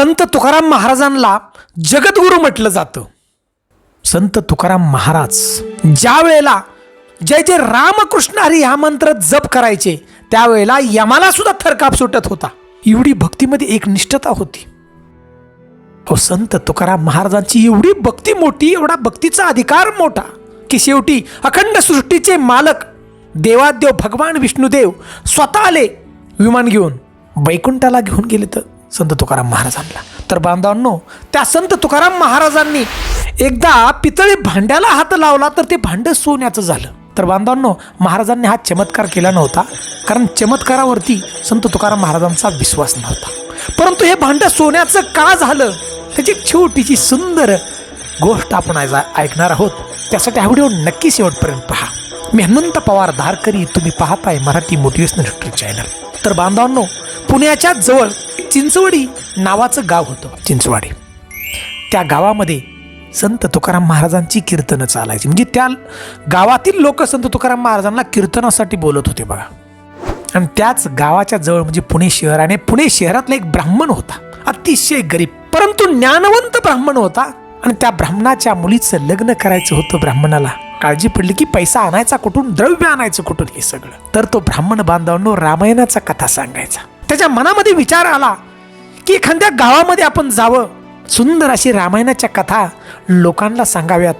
संत तुकाराम महाराजांना जगद्गुरू म्हटलं जातं. संत तुकाराम महाराज ज्या वेळेला जय जय रामकृष्ण हरी हा मंत्र जप करायचे त्यावेळेला यमाला सुद्धा थरकाप सुटत होता. एवढी भक्तीमध्ये एक निष्ठता होती. हो संत तुकाराम महाराजांची एवढी भक्ती मोठी एवढा भक्तीचा अधिकार मोठा की शेवटी अखंड सृष्टीचे मालक देवादेव भगवान विष्णुदेव स्वतः आले विमान घेऊन वैकुंठाला घेऊन गेले तर संत तुकाराम महाराजांना. तर बांधवांनो त्या संत तुकाराम महाराजांनी एकदा पितळी भांड्याला हात लावला तर ते भांडं सोन्याचं झालं. तर बांधवांनो महाराजांनी हा चमत्कार केला नव्हता कारण चमत्कारावरती संत तुकाराम महाराजांचा विश्वास नव्हता. परंतु हे भांडं सोन्याचं का झालं? त्याची एक छोटीशी सुंदर गोष्ट आपण आज ऐकणार आहोत. त्यासाठी हा व्हिडिओ नक्की शेवटपर्यंत पहा. मी हनुमंत पवार धारकरी तुम्ही पाहताय मराठी मोटिवेशनल हिस्ट्री चॅनल. तर बांधवांनो पुण्याच्या जवळ चिंचवडी नावाचं गाव होतं. चिंचवाडी. त्या गावामध्ये संत तुकाराम महाराजांची कीर्तनं चालायची. म्हणजे त्या गावातील लोक संत तुकाराम महाराजांना कीर्तनासाठी बोलत होते बघा. आणि त्याच गावाच्या जवळ म्हणजे पुणे शहराने पुणे शहरातला एक ब्राह्मण होता. अतिशय गरीब परंतु ज्ञानवंत ब्राह्मण होता. आणि त्या ब्राह्मणाच्या मुलीचं लग्न करायचं होतं ब्राह्मणाला. काळजी पडली की पैसा आणायचा कुठून द्रव्य आणायचं कुठून हे सगळं. तर तो ब्राह्मण बांधवांनो रामायणाचा कथा सांगायचा. त्याच्या मनामध्ये विचार आला की एखाद्या गावामध्ये आपण जावं. सुंदर अशी रामायणाच्या कथा लोकांना सांगाव्यात.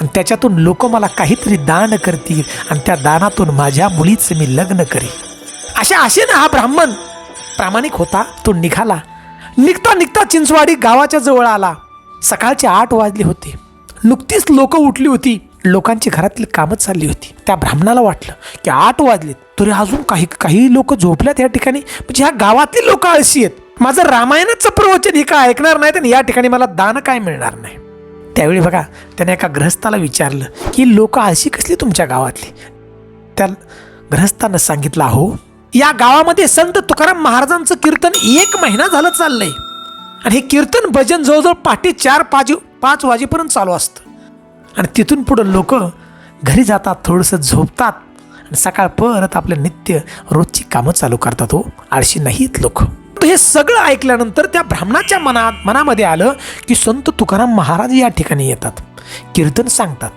आणि त्याच्यातून लोक मला काहीतरी दान करतील आणि त्या दानातून माझ्या मुलीचं मी लग्न करीन. अशा आशेनं हा ब्राह्मण प्रामाणिक होता तो निघाला. निघता निघता चिंचवाडी गावाच्या जवळ आला. सकाळचे आठ वाजले होते. नुकतीच लोक उठली होती. लोकांची घरातली कामं चालली होती. त्या ब्राह्मणाला वाटलं की आठ वाजलेत तरी अजून काही काही लोक झोपल्यात या ठिकाणी. म्हणजे ह्या गावातील लोक आळशी आहेत. माझं रामायणाचं प्रवचन हे काय ऐकणार नाही आणि या ठिकाणी मला दान काय मिळणार नाही. त्यावेळी बघा त्याने एका ग्रहस्थाला विचारलं की लोक आळशी कसली तुमच्या गावातली? त्या ग्रहस्थानं सांगितलं अहो या गावामध्ये संत तुकाराम महाराजांचं कीर्तन एक महिना झालं चाललंय. आणि हे कीर्तन भजन जवळजवळ पहाटे चार पाच पाच वाजेपर्यंत चालू असतं. आणि तिथून पुढं लोक घरी जातात थोडंसं झोपतात आणि सकाळ परत आपलं नित्य रोजची कामं चालू करतात हो. आळशी नाहीत लोक. हे सगळं ऐकल्यानंतर त्या ब्राह्मणाच्या मनात मनामध्ये आलं की संत तुकाराम महाराज या ठिकाणी येतात. कीर्तन सांगतात.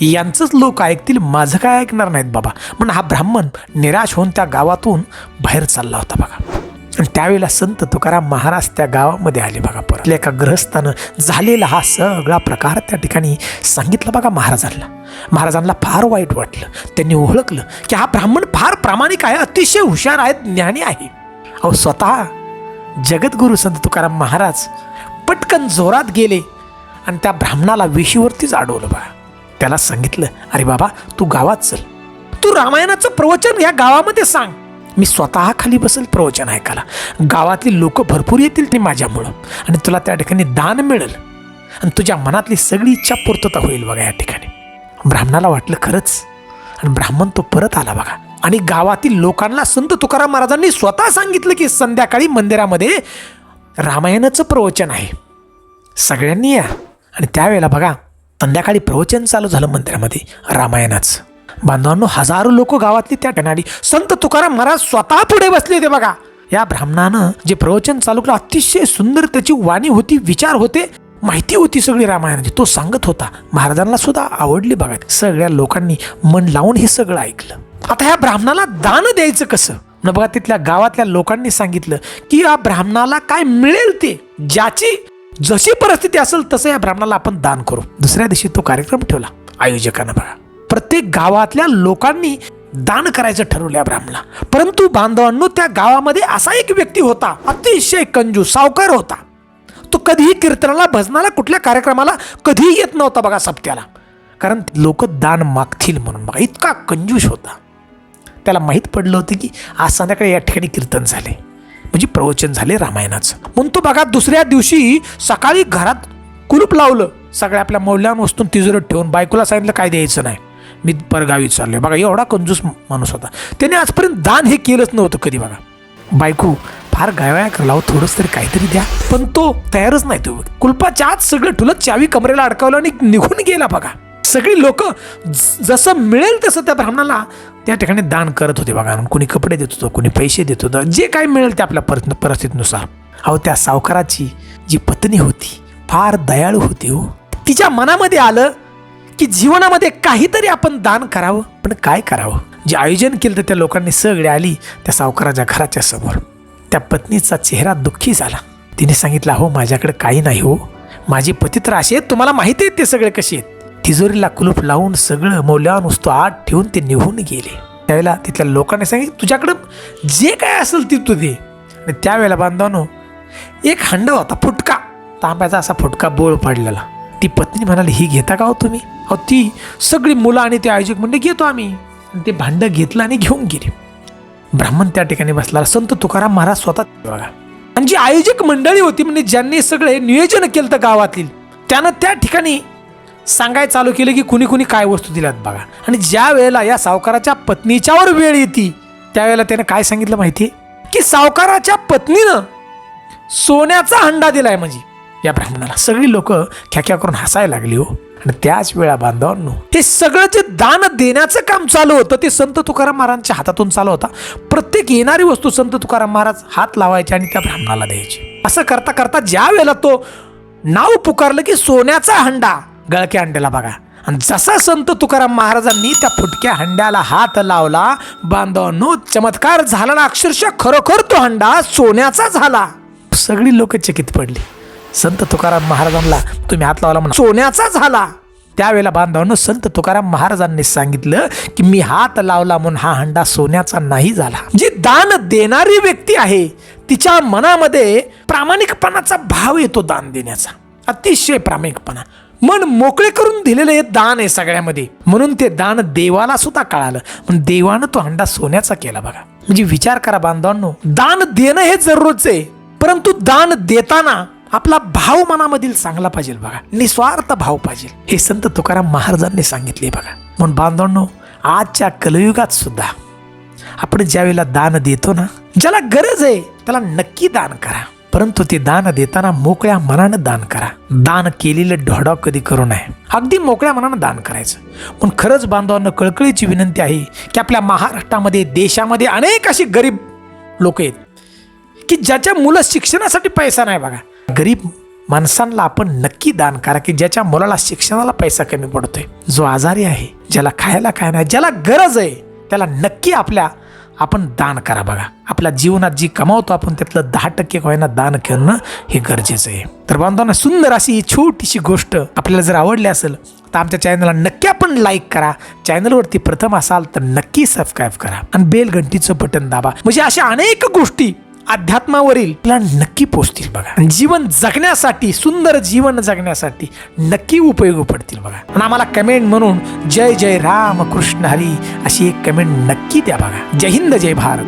यांचंच लोक ऐकतील माझं काय ऐकणार नाहीत बाबा. म्हणून हा ब्राह्मण निराश होऊन त्या गावातून बाहेर चालला होता बघा. आणि त्यावेळेला संत तुकाराम महाराज त्या गावामध्ये आले बघा परत. एका ग्रहस्थानं झालेला हा सगळा प्रकार त्या ठिकाणी सांगितला बघा महाराजांना. महाराजांना फार वाईट वाटलं. त्यांनी ओळखलं की हा ब्राह्मण फार प्रामाणिक आहे अतिशय हुशार आहे ज्ञानी आहे. अहो स्वतः जगद्गुरू संत तुकाराम महाराज पटकन जोरात गेले आणि त्या ब्राह्मणाला वेशीवरतीच अडवलं बघा. त्याला सांगितलं अरे बाबा तू गावात चल. तू रामायणाचं प्रवचन या गावामध्ये सांग. मी स्वतः खाली बसेल प्रवचन ऐकायला. गावातली लोक भरपूर येतील ते माझ्यामुळं. आणि तुला त्या ठिकाणी दान मिळेल. आणि तुझ्या मनातली सगळी इच्छा पूर्तता होईल बघा या ठिकाणी. ब्राह्मणाला वाटलं खरंच. आणि ब्राह्मण तो परत आला बघा. आणि गावातील लोकांना संत तुकाराम महाराजांनी स्वतः सांगितलं की संध्याकाळी मंदिरामध्ये रामायणाचं प्रवचन आहे. सगळ्यांनी या. आणि त्यावेळेला बघा संध्याकाळी प्रवचन चालू झालं मंदिरामध्ये रामायणाचं. बांधवांनो हजारो लोक गावातली त्या ठिकाणी संत तुकाराम महाराज स्वतः पुढे बसले होते बघा. या ब्राह्मणानं जे प्रवचन चालू केलं अतिशय सुंदर त्याची वाणी होती विचार होते माहिती होती सगळी रामायणाची. तो सांगत होता महाराजांना सुद्धा आवडली बघा. सगळ्या लोकांनी मन लावून हे सगळं ऐकलं. आता ह्या ब्राह्मणाला दान द्यायचं कसं? न बघा तिथल्या गावातल्या लोकांनी सांगितलं की या ब्राह्मणाला काय मिळेल ते? ज्याची जशी परिस्थिती असेल तसं या ब्राह्मणाला आपण दान करू. दुसऱ्या दिवशी तो कार्यक्रम ठेवला. आयोजकांना बघा. प्रत्येक गावातल्या लोकांनी दान करायचं ठरवलं या ब्राह्मणाला. परंतु बांधवांनो त्या गावामध्ये असा एक व्यक्ती होता अतिशय कंजूस सावकार होता. तो कधीही कीर्तनाला भजनाला कुठल्या कार्यक्रमाला कधीही येत नव्हता बघा सप्त्याला. कारण लोक दान मागतील म्हणून बघा इतका कंजूस होता. त्याला माहीत पडलं होतं की आज संध्याकाळी या ठिकाणी कीर्तन झाले. म्हणजे प्रवचन झाले रामायणाचं. म्हणून तो बघा दुसऱ्या दिवशी सकाळी घरात कुलूप लावलं. सगळ्या आपल्या मौल्यवान वस्तून तिजोरीत ठेवून बायकोला सांगितलं काय द्यायचं नाही. मी परगावी चाललोय. बघा एवढा कंजूस माणूस होता. त्याने आजपर्यंत दान हे केलंच नव्हतं कधी बघा. बायको फार गायवाया करायला हो थोडंच तरी काहीतरी द्या. पण तो तयारच नाही तो. कुलपाच्या आत सगळं ठुलं चावी कमरेला अडकावलं आणि निघून गेला बघा. सगळी लोक जसं मिळेल तसं त्या ब्राह्मणाला त्या ठिकाणी दान करत होते बघा. कोणी कपडे देत होतं कोणी पैसे देत होतं. जे काही मिळेल ते आपल्या परिस्थितीनुसार. अहो त्या सावकाराची जी पत्नी होती फार दयाळू होती हो. तिच्या मनामध्ये आलं की जीवनामध्ये काहीतरी आपण दान करावं पण काय करावं? जे आयोजन केलं तर त्या लोकांनी सगळे आली त्या सावकाराच्या घराच्या समोर. त्या पत्नीचा चेहरा दुःखी झाला. तिने सांगितलं हो माझ्याकडे काही नाही हो. माझे पती तर असे आहेत तुम्हाला माहिती आहेत ते सगळे कसे आहेत. तिजोरीला कुलूप लावून सगळं मौल्यान वस्तू आत ठेवून ते निघून गेले. त्यावेळेला तिथल्या लोकांनी सांगितलं तुझ्याकडं जे काय असेल ते तू दे. आणि त्यावेळेला बांधवानो एक हंडा होता फुटका. तांब्याचा असा फुटका बोळ पडलेला. ती पत्नी म्हणाली ही घेता का हो तुम्ही? अहो ती सगळी मुलं आणि ते आयोजक म्हणले घेतो आम्ही. आणि ते भांडं घेतलं आणि घेऊन गेले. ब्राह्मण त्या ठिकाणी बसला संत तुकाराम महाराज स्वतः बघा. आणि जी आयोजक मंडळी होती म्हणजे ज्यांनी सगळे नियोजन केलं तर गावातील त्यानं त्या ठिकाणी सांगायला चालू केलं की कुणी कुणी काय वस्तू दिल्यात बघा. आणि ज्या वेळेला या सावकाराच्या पत्नीच्यावर वेळ येते त्यावेळेला त्यानं काय सांगितलं माहिती की सावकाराच्या पत्नीनं सोन्याचा हंडा दिलाय म्हणजे. या ब्राह्मणाला. सगळी लोक ख्याख्या करून हसायला लागली हो. आणि त्याच वेळा बांधवांनो ते सगळं जे दान देण्याचं काम चालू होतं ते संत तुकाराम महाराजांच्या हातातून चालू होता. प्रत्येक येणारी वस्तू संत तुकाराम महाराज हात लावायचे आणि त्या ब्राह्मणाला द्यायची. असं करता करता ज्या वेळेला तो नाव पुकारलं की सोन्याचा हंडा गळक्या हंड्याला बघा. आणि जसा संत तुकाराम महाराजांनी त्या फुटक्या हंड्याला हात लावला बांधवांनो चमत्कार झाला ना अक्षरशः खरोखर तो हंडा सोन्याचा झाला. सगळी लोक चकित पडली. संत तुकाराम महाराजांना तुम्ही हात लावला म्हणा. सोन्याचा झाला. त्यावेळेला बांधवांनो संत तुकाराम महाराजांनी सांगितलं की मी हात लावला म्हणून हा हंडा सोन्याचा नाही झाला. जी दान देणारी व्यक्ती आहे तिच्या मनामध्ये प्रामाणिकपणाचा भाव येतो दान देण्याचा. अतिशय प्रामाणिकपणा. मन मोकळे करून दिलेलं हे दान आहे सगळ्यामध्ये. म्हणून ते दान देवाला सुद्धा कळालं. पण देवानं तो हंडा सोन्याचा केला बघा. म्हणजे विचार करा बांधवांनो. दान देणं हे जरूरच आहे. परंतु दान देताना आपला भाव मनामधील चांगला पाहिजे बघा. निस्वार्थ भाव पाहिजे. हे संत तुकाराम महाराजांनी सांगितले बघा. म्हणून बांधवांनो आजच्या कलयुगात सुद्धा आपण ज्यावेळेला दान देतो ना ज्याला गरज आहे त्याला नक्की दान करा. परंतु ते दान देताना मोकळ्या मनानं दान करा. दान केलेलं ढोडाव कधी करू नये. अगदी मोकळ्या मनानं दान करायचं. पण खरंच बांधवांना कळकळीची विनंती आहे की आपल्या महाराष्ट्रामध्ये देशामध्ये अनेक अशी गरीब लोक आहेत की ज्याच्या मुलं शिक्षणासाठी पैसा नाही बघा. गरीब माणसांना आपण नक्की दान करा की ज्याच्या मुलाला शिक्षणाला पैसा कमी पडतोय जो आजारी आहे ज्याला खायला काय नाही ज्याला गरज आहे त्याला नक्की आपल्या आपण दान करा बघा. आपल्या जीवनात जी कमावतो आपण त्यातलं दहा टक्के व्हायना दान करणं हे गरजेचं आहे. तर बांधवांना सुंदर अशी ही छोटीशी गोष्ट आपल्याला जर आवडली असेल तर आमच्या चॅनलला नक्की आपण लाईक करा. चॅनलवरती प्रथम असाल तर नक्की सबस्क्राईब करा. आणि बेल घंटीचं बटन दाबा. म्हणजे अशा अनेक गोष्टी अध्यात्मावरील तुला नक्की पोचतील बघा. आणि जीवन जगण्यासाठी सुंदर जीवन जगण्यासाठी नक्की उपयोगी पडतील बघा. आणि आम्हाला कमेंट म्हणून जय जय राम कृष्ण हरी अशी एक कमेंट नक्की द्या बघा. जय हिंद जय भारत.